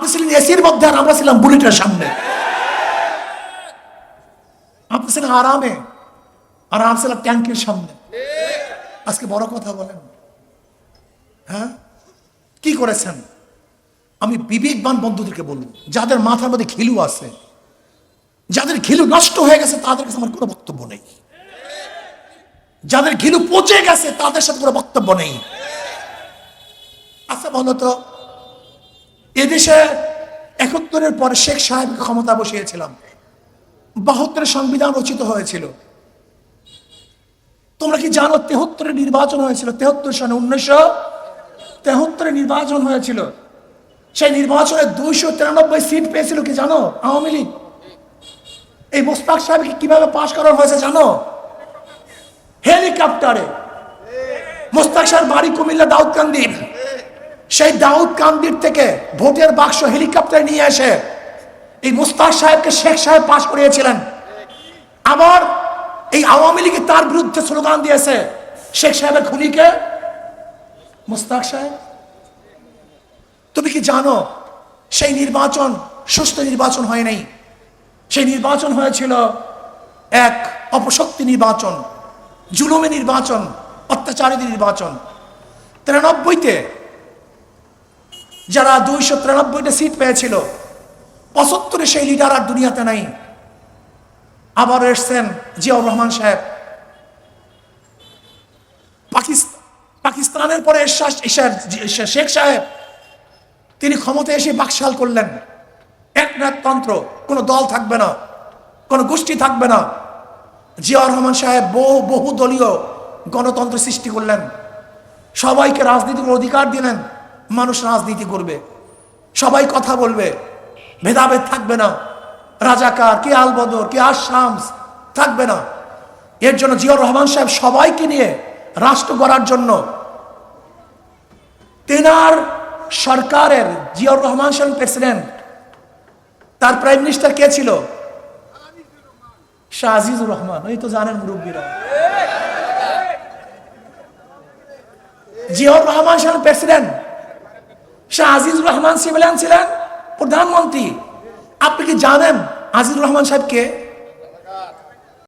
আপনি ছিলেন এসির মধ্যে আর আমরা ছিলাম বুলেটের সামনে। আপনি ছিলেন আরামে, আর আমি ছিলাম ট্যাঙ্কের সামনে। আজকে বড় কথা বলেন। হ্যাঁ? কি করেছেন? আমি বিবেকবান বন্ধুদেরকে বলব, যাদের মাথার মধ্যে ঘিলু আছে, যাদের ঘিলু নষ্ট হয়ে গেছে, তাদের কাছে আমার কোনো বক্তব্য নেই। যাদের ঘিলু পচে গেছে, তাদের সাথে কোনো বক্তব্য নেই। আচ্ছা বলো তো এদেশে একাত্তরের পরে শেখ সাহেব ক্ষমতা বসিয়েছিলাম। বাহাত্তরের সংবিধান রচিত হয়েছিল। তোমরা কি জানো তেহত্তরে নির্বাচন হয়েছিল? তেহত্তর সনে উনিশশো তেহত্তরে নির্বাচন হয়েছিল। সেই নির্বাচনে দুইশো তিরানব্বই সিট পেয়েছিল কি জানো? আওয়ামী লীগ। এই মোস্তাক সাহেবকে কীভাবে পাশ করানো হয়েছে জানো? হেলিকপ্টারে। মোস্তাক সাহেব বাড়ি কুমিল্লা দাউদকান্দি সেই দাউদ কান্দির থেকে ভোটের বাক্স হেলিকপ্টারে নিয়ে এসে এই মুস্তাক সাহেবকে শেখ সাহেব পাশ করিয়েছিলেন। আবার এই আওয়ামী লীগ তার বিরুদ্ধে স্লোগান দিয়েছে, শেখ সাহেবের খুনিকে। মুস্তাক সাহেব, তুমি কি জানো সেই নির্বাচন, সুস্থ নির্বাচন হয় নাই? সেই নির্বাচন হয়েছিল এক অপশক্তি নির্বাচন, জুলুমে নির্বাচন, অত্যাচারী নির্বাচন। তিরানব্বইতে যারা দুইশো তিরানব্বইটা সিট পেয়েছিল, পঁচাত্তরে সেই লিডার আর দুনিয়াতে নাই। আবার এসছেন জিয়াউর রহমান সাহেব। পাকিস্তান, পাকিস্তানের পরে শেখ সাহেব। তিনি ক্ষমতায় এসে বাকশাল করলেন। একনাথতন্ত্র কোনো দল থাকবে না, কোনো গোষ্ঠী থাকবে না। জিয়াউর রহমান সাহেব বহু বহু দলীয় গণতন্ত্র সৃষ্টি করলেন। সবাইকে রাজনীতির অধিকার দিলেন। মানুষ রাজনীতি করবে। সবাই কথা বলবে। ভেদাভেদ থাকবে না। রাজাকার, কে আলবদর, কে আশামস থাকবে না। এর জন্য জিয়াউর রহমান সাহেব সবাইকে নিয়ে রাষ্ট্র গড়ার জন্য তেনার সরকারের জিয়াউর রহমান সাহেব প্রেসিডেন্ট, তার প্রাইম মিনিস্টার কে ছিল? শাহ আজিজুর রহমান। ওই তো জানেন মুরব্বীরা। জিয়াউর রহমান ছিলেন প্রেসিডেন্ট শাহ আজিজুর রহমান সিভিলিয়ান ছিলেন? প্রধানমন্ত্রী। আপনি কি জানেন আজিজুর রহমান সাহেব কে?